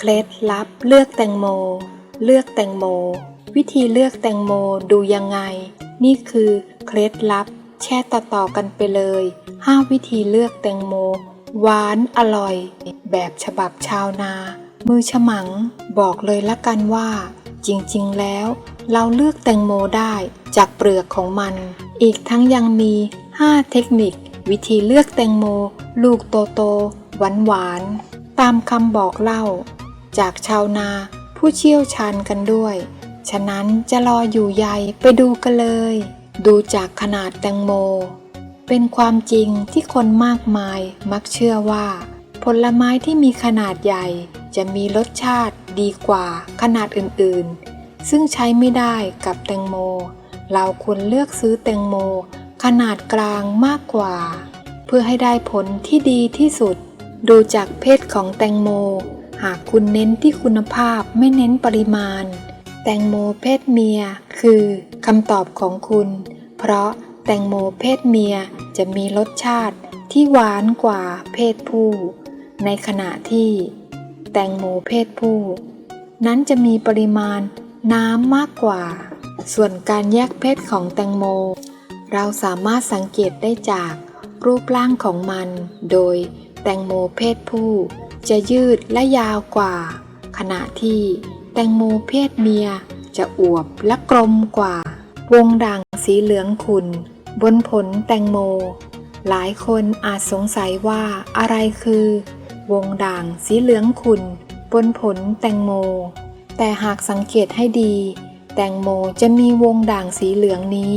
เคล็ดลับเลือกแตงโม เลือกแตงโม วิธีเลือกแตงโมดูยังไง นี่คือเคล็ดลับ แช่ต่อๆกันไปเลย 5 วิธีเลือกแตงโม หวานอร่อย แบบฉบับชาวนา มือฉมัง บอกเลยละกันว่า จริงๆแล้ว เราเลือกแตงโมได้จากเปลือกของมัน อีกทั้งยังมี 5 เทคนิค วิธีเลือกแตงโม ลูกโตโตหวานหวานๆตามคำบอกเล่า จากชาวนาผู้เชี่ยวชาญกันด้วย ฉะนั้นจะรออยู่ใยไปดูกันเลย ดูจากขนาดแตงโม เป็นความจริงที่คนมากมายมักเชื่อว่า ผลไม้ที่มีขนาดใหญ่จะมีรสชาติดีกว่าขนาดอื่นๆ ซึ่งใช้ไม่ได้กับแตงโม เราควรเลือกซื้อแตงโม ขนาดกลางมากกว่า เพื่อให้ได้ผลที่ดีที่สุด ดูจากเพศของแตงโม หากคุณเน้นที่คุณภาพไม่เน้นปริมาณ แตงโมเพศเมียคือคำตอบของคุณ เพราะแตงโมเพศเมียจะมีรสชาติที่หวานกว่าเพศผู้ ในขณะที่ แตงโมเพศผู้ นั้นจะมีปริมาณน้ำมากกว่า ส่วนการแยกเพศของแตงโม เราสามารถสังเกตได้จากรูปร่างของมัน โดยแตงโมเพศผู้ จะยืดและยาวกว่า ขณะที่แตงโมเพศเมียจะอวบและกลมกว่า วงด่างสีเหลืองขุ่นบนผลแตงโม หลายคนอาจสงสัยว่าอะไรคือ วงด่างสีเหลืองขุ่นบนผลแตงโม แต่หากสังเกตให้ดี แตงโมจะมีวงด่างสีเหลืองนี้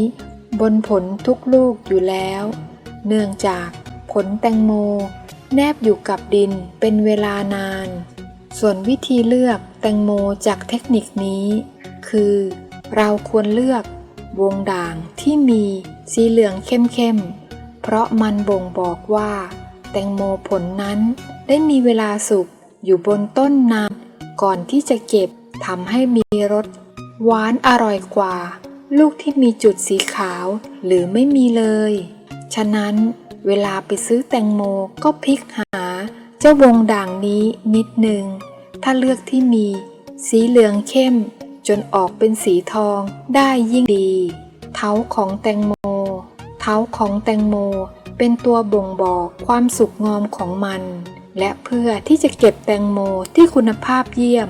บนผลทุกลูกอยู่แล้ว เนื่องจากผลแตงโม แนบอยู่กับดินเป็นเวลานาน ส่วนวิธีเลือกแตงโมจากเทคนิคนี้ คือ เราควรเลือกวงด่างที่มีสีเหลืองเข้มๆ เพราะมันบ่งบอกว่า แตงโมผลนั้นได้มีเวลาสุกอยู่บนต้นนานก่อนที่จะเก็บทำให้มีรสหวานอร่อยกว่า ลูกที่มีจุดสีขาวหรือไม่มีเลย ฉะนั้น เวลาไปซื้อแตงโมก็พลิกหา เจ้าวงด่างนี้นิดหนึ่ง ถ้าเลือกที่มี สีเหลืองเข้ม จนออกเป็นสีทองได้ยิ่งดี เท้าของแตงโม เท้าของแตงโมเป็นตัวบ่งบอกความสุกงอมของมัน และเพื่อที่จะเก็บแตงโมที่คุณภาพเยี่ยม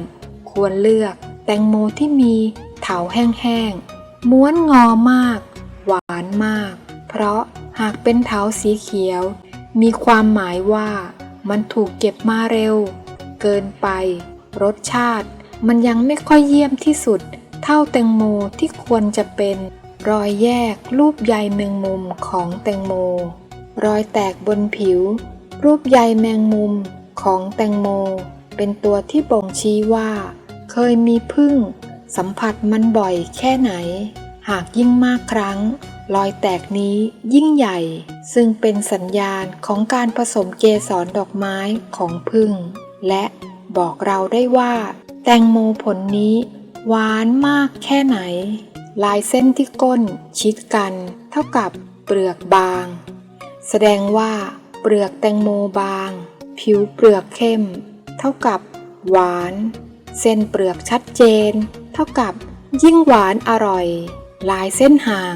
ควรเลือกแตงโมที่มีเถาแห้งๆม้วนงอมาก หวานมาก เพราะ หากเป็นเถาสีเขียว มีความหมายว่ามันถูกเก็บมาเร็ว เกินไป รสชาติ มันยังไม่ค่อยเยี่ยมที่สุด เท่าแตงโมที่ควรจะเป็น รอยแยกรูปใยแมงมุมของแตงโม รอยแตกบนผิว รูปใยแมงมุมของแตงโม เป็นตัวที่บ่งชี้ว่า เคยมีพึ่ง สัมผัสมันบ่อยแค่ไหน หากยิ่งมากครั้ง รอยแตกนี้ยิ่งใหญ่ ซึ่งเป็นสัญญาณของการผสมเกสรดอกไม้ของพึ่ง และบอกเราได้ว่า แตงโมผลนี้ หวานมากแค่ไหน ลายเส้นที่ก้นชิดกัน เท่ากับเปลือกบาง แสดงว่าเปลือกแตงโมบาง ผิวเปลือกเข้ม เท่ากับ หวาน เส้นเปลือกชัดเจน เท่ากับ ยิ่งหวานอร่อย ลายเส้นห่าง